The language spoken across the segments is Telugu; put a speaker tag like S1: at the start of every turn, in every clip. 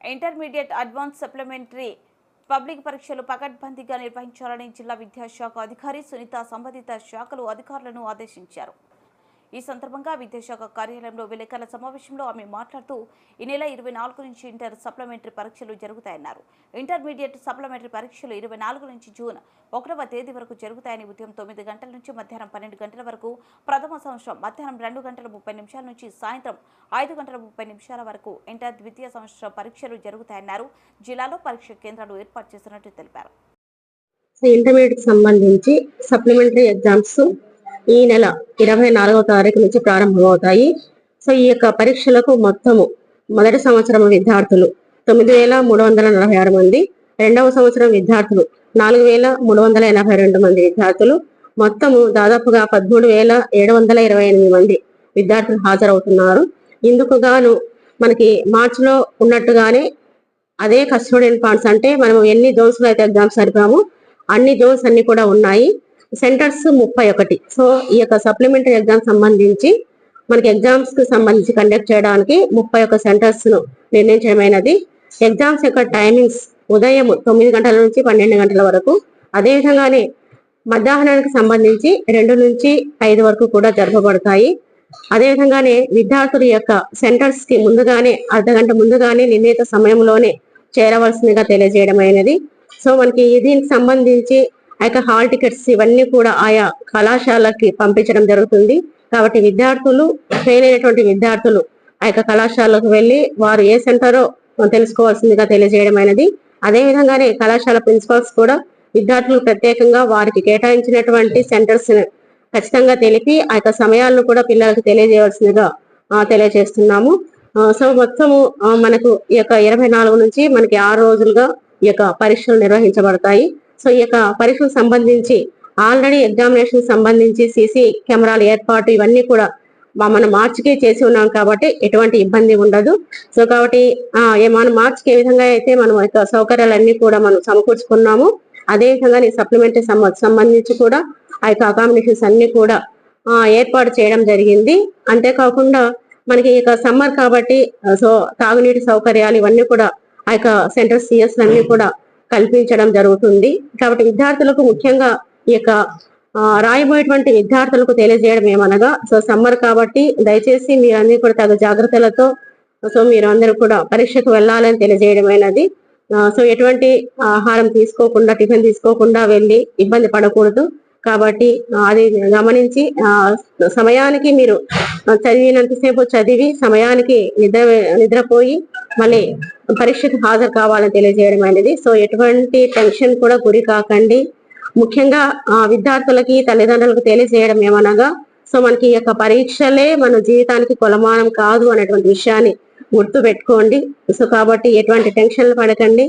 S1: ఇంటర్మీడియట్ అడ్వాన్స్ సప్లిమెంటరీ పబ్లిక్ పరీక్షలు పకడ్బందీగా నిర్వహించాలని జిల్లా విద్యాశాఖ అధికారి సునీత సంబంధిత శాఖలు అధికారులను ఆదేశించారు. ఈ సందర్భంగా విద్యాశాఖ కార్యాలయంలో విలేకరుల సమావేశంలో ఆమె మాట్లాడుతూ ఈ నెల ఇరవై నాలుగు నుంచి ఇంటర్ సప్లిమెంటరీ పరీక్షలు జరుగుతాయన్నారు. ఇంటర్మీడియట్ సప్లిమెంటరీ పరీక్షలు ఇరవై నాలుగు నుంచి జూన్ ఒకటవ తేదీ వరకు జరుగుతాయని ఉదయం తొమ్మిది గంటల నుంచి మధ్యాహ్నం పన్నెండు గంటల వరకు ప్రథమ సంవత్సరం మధ్యాహ్నం రెండు గంటల ముప్పై నిమిషాల నుంచి సాయంత్రం ఐదు గంటల ముప్పై నిమిషాల వరకు ఇంటర్ ద్వితీయ సంవత్సరం పరీక్షలు జరుగుతాయన్నారు. జిల్లాలో పరీక్ష కేంద్రాలు ఏర్పాటు చేసినట్టు తెలిపారు.
S2: ఇంటర్మీడియట్ సంబంధించి సప్లిమెంటరీ ఎగ్జామ్స్ ఈ నెల ఇరవై నాలుగవ తారీఖు నుంచి ప్రారంభమవుతాయి. సో ఈ యొక్క పరీక్షలకు మొత్తము మొదటి సంవత్సరం విద్యార్థులు తొమ్మిది వేల మూడు వందల నలభై ఆరు మంది రెండవ సంవత్సరం విద్యార్థులు నాలుగు వేల మూడు వందల ఎనభై రెండు మంది విద్యార్థులు మొత్తము దాదాపుగా పదమూడు వేల ఏడు వందల ఇరవై ఎనిమిది మంది విద్యార్థులు హాజరవుతున్నారు. ఇందుకు గాను మనకి మార్చిలో ఉన్నట్టుగానే అదే కస్టోడియన్ పాయింట్స్ అంటే మనం ఎన్ని జోన్స్లో అయితే ఎగ్జామ్స్ జరిపాము అన్ని జోన్స్ అన్ని కూడా ఉన్నాయి. సెంటర్స్ ముప్పై ఒకటి. సో ఈ యొక్క సప్లిమెంటరీ ఎగ్జామ్ సంబంధించి మనకి ఎగ్జామ్స్కి సంబంధించి కండక్ట్ చేయడానికి ముప్పై ఒక సెంటర్స్ను నిర్ణయించడమైనది. ఎగ్జామ్స్ యొక్క టైమింగ్స్ ఉదయం తొమ్మిది గంటల నుంచి పన్నెండు గంటల వరకు. అదేవిధంగానే మధ్యాహ్నానికి సంబంధించి రెండు నుంచి ఐదు వరకు కూడా జరపబడతాయి. అదేవిధంగానే విద్యార్థుల యొక్క సెంటర్స్కి ముందుగానే అర్ధగంట ముందుగానే నిర్ణీత సమయంలోనే చేరవలసిందిగా తెలియజేయడమైనది. సో మనకి దీనికి సంబంధించి ఆ యొక్క హాల్ టికెట్స్ ఇవన్నీ కూడా ఆయా కళాశాలకి పంపించడం జరుగుతుంది. కాబట్టి విద్యార్థులు ఫెయిల్ అయినటువంటి విద్యార్థులు ఆ యొక్క కళాశాలకు వెళ్ళి వారు ఏ సెంటరో తెలుసుకోవాల్సిందిగా తెలియజేయడం అదే విధంగానే కళాశాల ప్రిన్సిపాల్స్ కూడా విద్యార్థులు ప్రత్యేకంగా వారికి కేటాయించినటువంటి సెంటర్స్ ఖచ్చితంగా తెలిపి ఆ యొక్క సమయాలను కూడా పిల్లలకు తెలియజేయవలసిందిగా తెలియజేస్తున్నాము. సో మొత్తము మనకు ఈ యొక్క ఇరవై నాలుగు నుంచి మనకి ఆరు రోజులుగా ఈ యొక్క పరీక్షలు నిర్వహించబడతాయి. సో ఈ యొక్క పరీక్షలకు సంబంధించి ఆల్రెడీ ఎగ్జామినేషన్ సంబంధించి సీసీ కెమెరాలు ఏర్పాటు ఇవన్నీ కూడా మనం మార్చికే చేసి ఉన్నాం కాబట్టి ఎటువంటి ఇబ్బంది ఉండదు. సో కాబట్టి మనం మార్చికి ఏ విధంగా అయితే మనం యొక్క సౌకర్యాలన్నీ కూడా మనం సమకూర్చుకున్నాము అదే విధంగా ఈ సప్లిమెంటరీ సంబంధించి కూడా ఆ యొక్క అకామిడేషన్స్ అన్ని కూడా ఏర్పాటు చేయడం జరిగింది. అంతేకాకుండా మనకి ఈ యొక్క సమ్మర్ కాబట్టి సో తాగునీటి సౌకర్యాలు ఇవన్నీ కూడా ఆ యొక్క సెంటర్ సిఎస్ అన్ని కూడా కల్పించడం జరుగుతుంది. కాబట్టి విద్యార్థులకు ముఖ్యంగా ఈ యొక్క రాయబోయేటువంటి విద్యార్థులకు తెలియజేయడం ఏమనగా సో సమ్మర్ కాబట్టి దయచేసి మీరు అన్ని కూడా తగు జాగ్రత్తలతో సో మీరు అందరూ కూడా పరీక్షకు వెళ్ళాలని తెలియజేయడమైనది సో ఎటువంటి ఆహారం తీసుకోకుండా టిఫిన్ తీసుకోకుండా వెళ్ళి ఇబ్బంది పడకూడదు. కాబట్టి అది గమనించి సమయానికి మీరు చదివినంతసేపు చదివి సమయానికి నిద్ర నిద్రపోయి మళ్ళీ పరీక్షకు హాజరు కావాలని తెలియజేయడం అనేది. సో ఎటువంటి టెన్షన్ కూడా గురి కాకండి. ముఖ్యంగా ఆ, విద్యార్థులకి తల్లిదండ్రులకు తెలియజేయడం ఏమనగా సో మనకి ఈ యొక్క పరీక్షలే మన జీవితానికి కొలమానం కాదు అనేటువంటి విషయాన్ని గుర్తు పెట్టుకోండి సో కాబట్టి ఎటువంటి టెన్షన్లు పడకండి.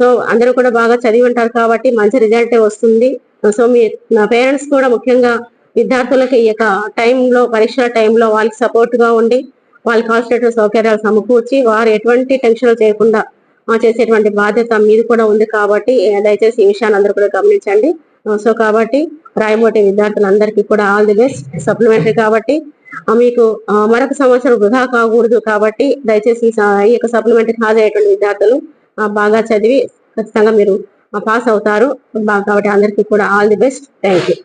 S2: సో అందరూ కూడా బాగా చదివి ఉంటారు కాబట్టి మంచి రిజల్టే వస్తుంది. సో మీ నా పేరెంట్స్ కూడా ముఖ్యంగా విద్యార్థులకి ఈ యొక్క టైంలో పరీక్షల టైంలో వాళ్ళకి సపోర్ట్గా ఉండి వాళ్ళకి కావాల్సినటువంటి సౌకర్యాలు సమకూర్చి వారు ఎటువంటి టెన్షన్ చేయకుండా చేసేటువంటి బాధ్యత మీది కూడా ఉంది కాబట్టి దయచేసి ఈ విషయాన్ని అందరూ కూడా గమనించండి. సో కాబట్టి రాయబోటే విద్యార్థులందరికీ కూడా ఆల్ ది బెస్ట్. సప్లిమెంటరీ కాబట్టి మీకు మరొక సంవత్సరం వృధా కాకూడదు కాబట్టి దయచేసి ఈ యొక్క సప్లిమెంటరీ హాజరయ్యేటువంటి విద్యార్థులు బాగా చదివి ఖచ్చితంగా మీరు పాస్ అవుతారు. కాబట్టి అందరికీ కూడా all the best. Thank you